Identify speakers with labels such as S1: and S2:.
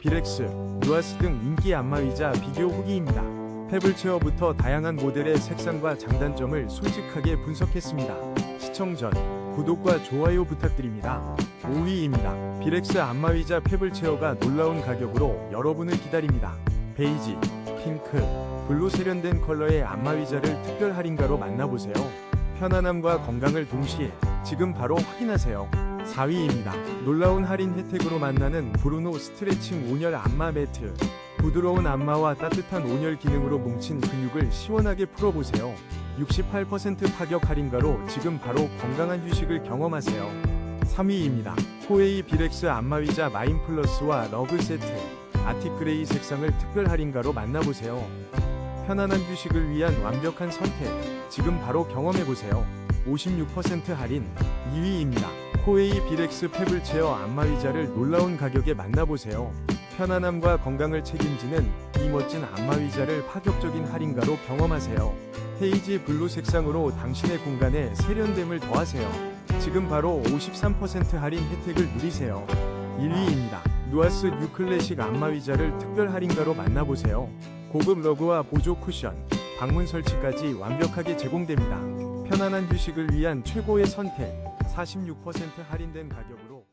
S1: 비렉스, 누아스 등 인기 안마의자 비교 후기입니다. 페블 체어부터 다양한 모델의 색상과 장단점을 솔직하게 분석했습니다. 시청 전 구독과 좋아요 부탁드립니다. 5위입니다. 비렉스 안마의자 페블 체어가 놀라운 가격으로 여러분을 기다립니다. 베이지, 핑크, 블루 세련된 컬러의 안마의자를 특별 할인가로 만나보세요. 편안함과 건강을 동시에 지금 바로 확인하세요. 4위입니다. 놀라운 할인 혜택으로 만나는 브루노 스트레칭 온열 안마 매트. 부드러운 안마와 따뜻한 온열 기능으로 뭉친 근육을 시원하게 풀어보세요. 68% 파격 할인가로 지금 바로 건강한 휴식을 경험하세요. 3위입니다. 코웨이 비렉스 안마의자 마인 플러스와 러그 세트. 아티그레이 색상을 특별 할인가로 만나보세요. 편안한 휴식을 위한 완벽한 선택. 지금 바로 경험해보세요. 56% 할인 2위입니다. 코웨이 비렉스 페블 체어 안마의자를 놀라운 가격에 만나보세요. 편안함과 건강을 책임지는 이 멋진 안마의자를 파격적인 할인가로 경험하세요. 헤이지 블루 색상으로 당신의 공간에 세련됨을 더하세요. 지금 바로 53% 할인 혜택을 누리세요. 1위입니다. 누아스 뉴 클래식 안마의자를 특별 할인가로 만나보세요. 고급 러그와 보조 쿠션, 방문 설치까지 완벽하게 제공됩니다. 편안한 휴식을 위한 최고의 선택, 46% 할인된 가격으로